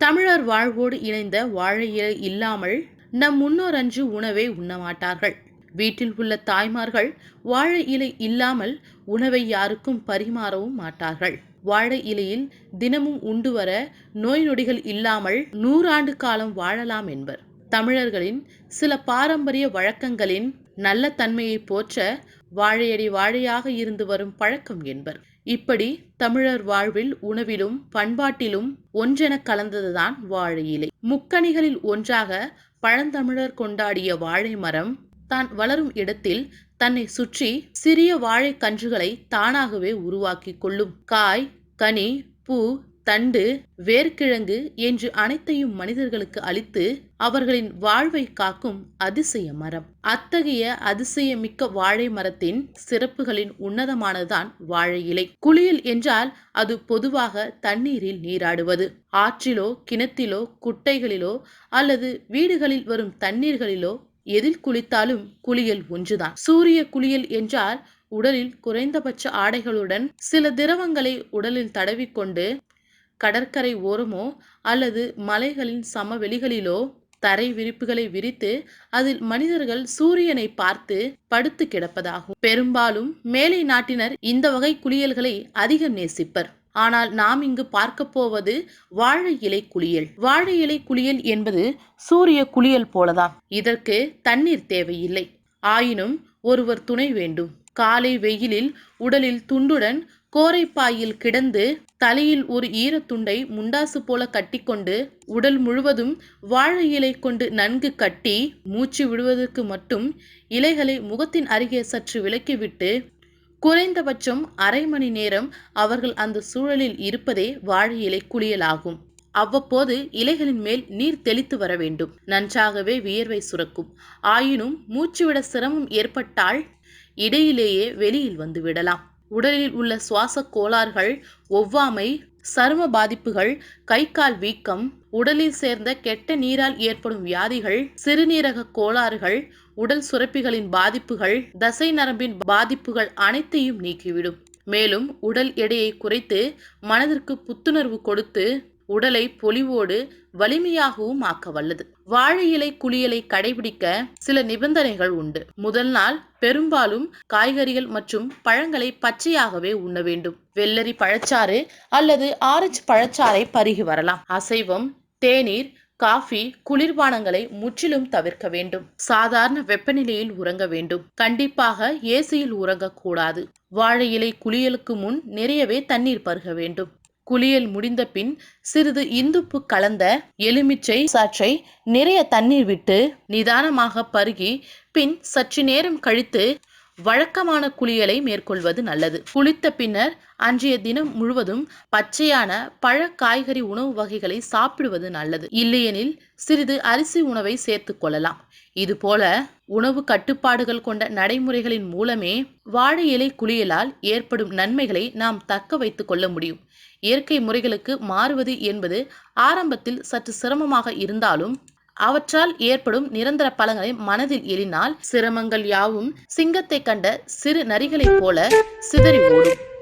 தமிழர் வாழ்வோடு இணைந்த வாழை இலை இல்லாமல் நம் முன்னோர் அன்று உணவை உண்ணமாட்டார்கள். வீட்டில் உள்ள தாய்மார்கள் வாழை இலை இல்லாமல் உணவை யாருக்கும் பரிமாறவும் மாட்டார்கள். வாழை இலையில் தினமும் உண்டு வர நோய் நொடிகள் இல்லாமல் நூறாண்டு காலம் வாழலாம் என்பர். தமிழர்களின் சில பாரம்பரிய வழக்கங்களின் நல்ல தன்மையை போற்ற வாழையடி வாழையாக இருந்து வரும் பழக்கம் என்பர். இப்படி தமிழர் வாழ்வில் உணவிலும் பண்பாட்டிலும் ஒன்றென கலந்ததுதான் வாழை இலை முக்கணிகளில் ஒன்றாக பழந்தமிழர் கொண்டாடிய வாழை மரம் தான் வளரும் இடத்தில் தன்னை சுற்றி சிறிய வாழை கன்றுகளை தானாகவே உருவாக்கி கொள்ளும். காய் கனி பூ தண்டு வேர்க்கிழங்கு என்று அனைத்தையும் மனிதர்களுக்கு அளித்து அவர்களின் வாழ்வை காக்கும் அதிசய மரம். அத்தகைய அதிசய மிக்க வாழை மரத்தின் சிறப்புகளின் உன்னதமானதுதான் வாழை இலை. குளியல் என்றால் அது பொதுவாக தண்ணீரில் நீராடுவது. ஆற்றிலோ கிணத்திலோ குட்டைகளிலோ அல்லது வீடுகளில் வரும் தண்ணீர்களிலோ எதில் குளித்தாலும் குளியல் ஒன்றுதான். சூரிய குளியல் என்றால் உடலில் குறைந்தபட்ச ஆடைகளுடன் சில திரவங்களை உடலில் தடவிக்கொண்டு கடற்கரை ஓரமோ அல்லது மலைகளின் சமவெளிகளிலோ தரை விரிப்புகளை விரித்து அதில் மனிதர்கள் சூரியனை பார்த்து படுத்து கிடப்பதாகும். பெரும்பாலும் மேலை நாட்டினர் இந்த வகை குளியல்களை அதிகம் நேசிப்பர். ஆனால் நாம் இங்கு பார்க்க போவது வாழை இலை குளியல். வாழை இலை குளியல் என்பது சூரிய குளியல் போலதான் இதற்கு தண்ணீர் தேவையில்லை. ஆயினும் ஒருவர் துணை வேண்டும். காலை வெயிலில் உடலில் துண்டுடன் கோரைப்பாயில் கிடந்து தலையில் ஒரு ஈரத்துண்டை முண்டாசு போல கட்டிக்கொண்டு உடல் முழுவதும் வாழை இலை கொண்டு நன்கு கட்டி மூச்சு விடுவதற்கு மட்டும் இலைகளை முகத்தின் அருகே சற்று விலக்கிவிட்டு குறைந்தபட்சம் அரை மணி நேரம் அவர்கள் அந்த சூழலில் இருப்பதே வாழை இலை குளியலாகும். அவ்வப்போது இலைகளின் மேல் நீர் தெளித்து வர வேண்டும். நன்றாகவே வியர்வை சுரக்கும். ஆயினும் மூச்சுவிட சிரமம் ஏற்பட்டால் இடையிலேயே வெளியில் வந்து விடலாம். உடலில் உள்ள சுவாச கோளாறுகள் ஒவ்வாமை சரும பாதிப்புகள் கை கால் வீக்கம் உடலில் சேர்ந்த கெட்ட நீரால் ஏற்படும் வியாதிகள் சிறுநீரக கோளாறுகள் உடல் சுரப்பிகளின் பாதிப்புகள் தசை நரம்பின் பாதிப்புகள் அனைத்தையும் நீக்கிவிடும். மேலும் உடல் எடையை குறைத்து மனதிற்கு புத்துணர்வு கொடுத்து உடலை பொலிவோடு வலிமையாகவும் ஆக்க வல்லது. வாழை இலை குளியலை கடைபிடிக்க சில நிபந்தனைகள் உண்டு. முதல் நாள் பெரும்பாலும் காய்கறிகள் மற்றும் பழங்களை பச்சையாகவே உண்ண வேண்டும். வெள்ளரி பழச்சாறு அல்லது ஆரஞ்சு பழச்சாறை பருகி வரலாம். அசைவம் தேநீர் காஃபி குளிர்பானங்களை முற்றிலும் தவிர்க்க வேண்டும். சாதாரண வெப்பநிலையில் உறங்க வேண்டும். கண்டிப்பாக ஏசியில் உறங்கக்கூடாது. வாழை இலை குளியலுக்கு முன் நிறையவே தண்ணீர் பருக வேண்டும். குளியல் முடிந்த பின் சிறிது இந்துப்பு கலந்த எலுமிச்சை சாற்றை நிறைய தண்ணீர் விட்டு நிதானமாக பருகி பின் சற்று நேரம் கழித்து வழக்கமான குளியலை மேற்கொள்வது நல்லது. குளித்த பின்னர் அன்றைய தினம் முழுவதும் பச்சையான பழ காய்கறி உணவு வகைகளை சாப்பிடுவது நல்லது. இல்லையெனில் சிறிது அரிசி உணவை சேர்த்து கொள்ளலாம். இதுபோல உணவு கட்டுப்பாடுகள் கொண்ட நடைமுறைகளின் மூலமே வாழை இலை குளியலால் ஏற்படும் நன்மைகளை நாம் தக்க வைத்துக் கொள்ள முடியும். இயற்கை முறைகளுக்கு மாறுவது என்பது ஆரம்பத்தில் சற்று சிரமமாக இருந்தாலும் அவற்றால் ஏற்படும் நிரந்தர பலங்களை மனதில் எறினால் சிரமங்கள் யாவும் சிங்கத்தை கண்ட சிறு நரிகளைப் போல சிதறி ஓடும்.